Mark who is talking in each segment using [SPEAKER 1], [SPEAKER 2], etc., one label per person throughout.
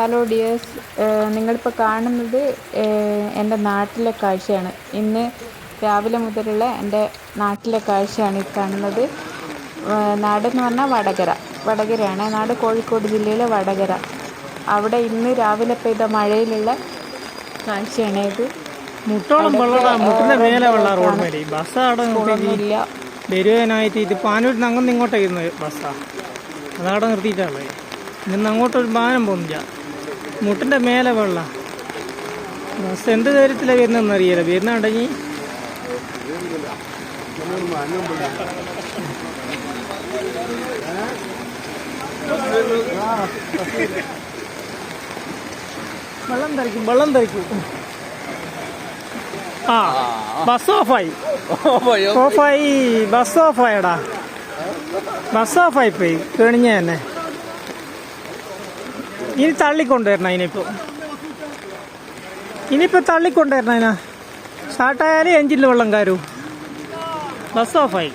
[SPEAKER 1] Hello dears നിങ്ങളിപ്പോൾ കാണുന്നത് എന്റെ നാട്ടിലെ കാഴ്ചയാണ്. ഇന്ന് രാവിലെ മുതലുള്ള എന്റെ നാട്ടിലെ കാഴ്ചയാണ് ഈ കാണുന്നത്. നാടെന്ന് പറഞ്ഞാൽ വടകര. വടകരയാണ്. നാട് കോഴിക്കോട് ജില്ലയിലെ വടകര. അവിടെ ഇന്ന് രാവിലെ പെയ്ത മഴയിലുള്ള കാഴ്ചയാണ് ഇത്.
[SPEAKER 2] മുട്ടോളം വരുവാനായിട്ട് ഇത് പാനൂരിൽ നിന്ന് അങ്ങോട്ട് ഇങ്ങോട്ടേക്ക് ഇരുന്ന ബസ്സാ. അതവിടെ നിർത്തിയിട്ടാണ് ഇന്ന് അങ്ങോട്ടൊരു വാഹനം പോകുന്നില്ല. മുട്ടിന്റെ മേലെ വെള്ള. ബസ് എന്ത് കാര്യത്തിലാണ് വരുന്നതെന്ന് അറിയില്ല. വരുന്നുണ്ടെങ്കിൽ വെള്ളം തെറിക്കും വെള്ളം തെറിക്കും ആ ബസ് ഓഫായി ഓഫായി ബസ് ഓഫായടാ ബസ് ഓഫായി പോയി കേണിഞ്ഞ തന്നെ. ഇനി തള്ളിക്കൊണ്ടുവരണം അതിനിപ്പോൾ ഇനിയിപ്പോൾ തള്ളിക്കൊണ്ടുവരണം അതിനാ സ്റ്റാർട്ടായാലേ എഞ്ചിനിൽ വെള്ളം കാരൂ ബസ് ഓഫായി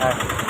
[SPEAKER 2] Thank you.